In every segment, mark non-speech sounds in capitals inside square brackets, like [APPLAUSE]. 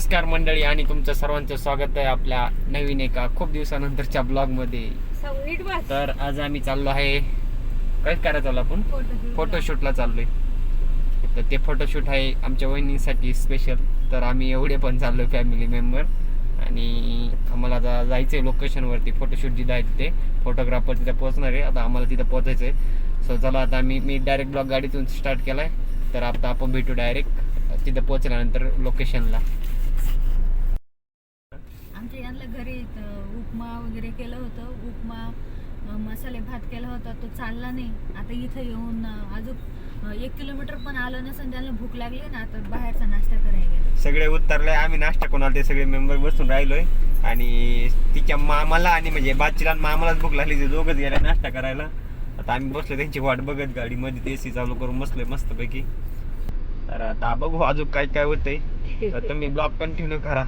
नमस्कार मंडळी आणि तुमचं सर्वांचं स्वागत आहे आपल्या नवीन एका खूप दिवसानंतरच्या ब्लॉगमध्ये तर आज आम्ही चाललो आहे काय करायचं चाललो आपण? फोटोशूटला चाललोय. तर ते फोटोशूट आहे आमच्या वहिनीसाठी स्पेशल तर आम्ही एवढे पण चाललोय फॅमिली मेंबर आणि आम्हाला आता जायचं आहे लोकेशनवरती फोटोशूट जिथं आहे तिथे. फोटोग्राफर तिथे पोहोचणार आहे. आता आम्हाला तिथं पोहोचायचं आहे सो चला आता मी मी डायरेक्ट ब्लॉग गाडीतून स्टार्ट केला आहे तर आता आपण भेटू डायरेक्ट तिथं पोहोचल्यानंतर लोकेशनला आमच्या यांना घरी उपमा वगैरे केलं होतं. उपमा मसाले भात केला होता. तो चालला नाही. आता इथं येऊन अजून एक किलोमीटर पण आलं नसेल त्यांना भूक लागली ना आता बाहेरचा नाश्ता करायला सगळे उतरले. आम्ही नाश्ता कोणाला ते सगळे मेंबर बसून राहिलोय. आणि तिच्या मामाला आणि म्हणजे बाचीला मामालाच भूक लागली. ते दोघंच गेले नाश्ता करायला. आता आम्ही बसलो त्यांची वाट बघत गाडीमध्ये एसी चालू करून बसलोय मस्तपैकी. तर आता बघू अजून काय काय होतंय. तर तुम्ही ब्लॉग कंटिन्यू करा.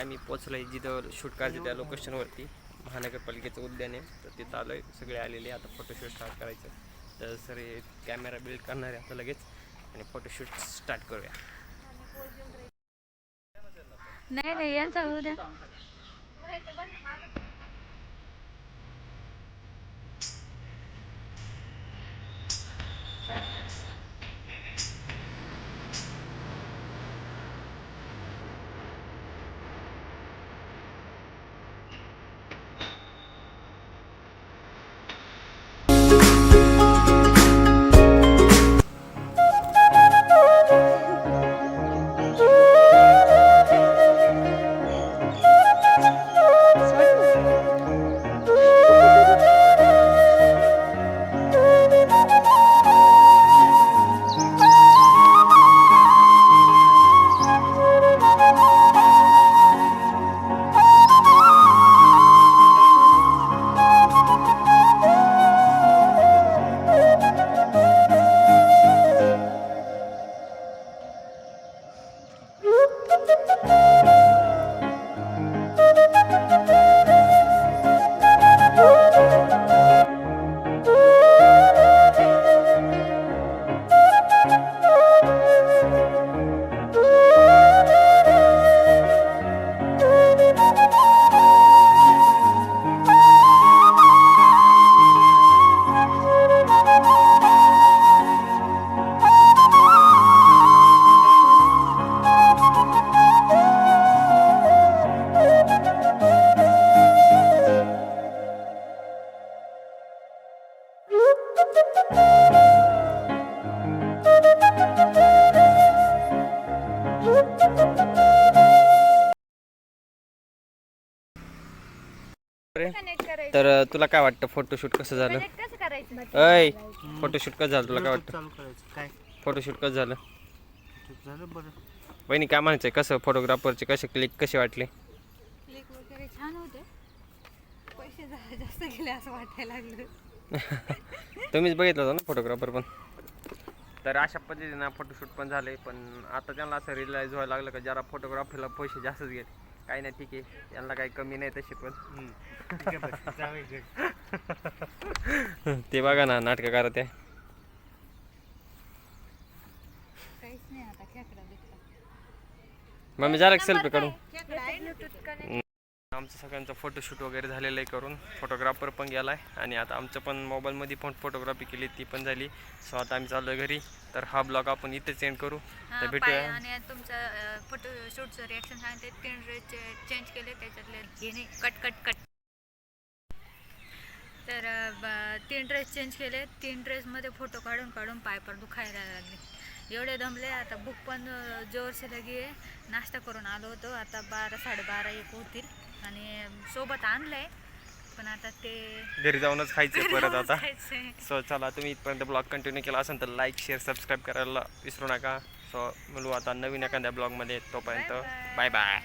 आम्ही पोचलो आम्ही जिथं शूट करायचं त्या लोकेशनवरती महानगरपालिकेचं उद्यान आहे. तर तिथं आलोय. सगळे आलेले आता फोटोशूट स्टार्ट करायचं. तर सर हे कॅमेरा बिल्ड करणार आहे आता लगेच. आणि फोटोशूट स्टार्ट करूया. नाही नाही यांचा तर तुला काय वाटतं फोटोशूट कसं झालं? अय फोटोशूट कसं झालं तुला काय वाटतं? काय? फोटोशूट कसं झालं? झालं? बरं. वहिनी काय म्हणायचंय? कसं फोटोग्राफरचे कसे क्लिक कसे वाटले? क्लिक वगैरे छान होते. पैसे जास्त गेले असं वाटायला लागलं. [LAUGHS] तुम्हीच बघितलं होतं ना फोटोग्राफर पण? तर अशा पद्धतीनं फोटोशूट पण झाले पण आता त्यांना असं रिअलाईज व्हायला लागलं का जरा फोटोग्राफीला पैसे जास्तच गेले. काही नाही ठीक आहे. यांना काही कमी नाही तशी पण. ते बघा ना नाटकं करत आहे मग मी जरा सेल्फी काढू आमचं सगळ्यांचं फोटोशूट वगैरे झालेलं आहे करून. फोटोग्राफर पण गेला आहे आणि आता आमचं पण मोबाईलमध्ये पण फोटोग्राफी केली ती पण झाली. सो आता आम्ही चाललो घरी. तर हा ब्लॉग आपण इथे सेंड करू. तर भेटूया. आणि तुमचं फोटो शूटचं रिॲक्शन सांगते. तीन ड्रेस चेंज केले त्याच्यातले नाही. कट कट कट तर तीन ड्रेस चेंज केले. तीन ड्रेसमध्ये फोटो काढून काढून पाय पर दुखायला लागले. एवढे दमले. आता भूक पण अ, जोरसे लगी. आहे नाश्ता करून आलो होतो. आता बारा साडेबारा एक होतील. आणि सोबत आणलंय. पण आता ते घरी जाऊनच खायचं परत आता. सो चला तुम्ही इथपर्यंत ब्लॉग कंटिन्यू केला असेल तर लाईक शेअर सबस्क्राईब करायला विसरू नका. सो मिळू आता नवीन एखाद्या ब्लॉगमध्ये तोपर्यंत. Bye bye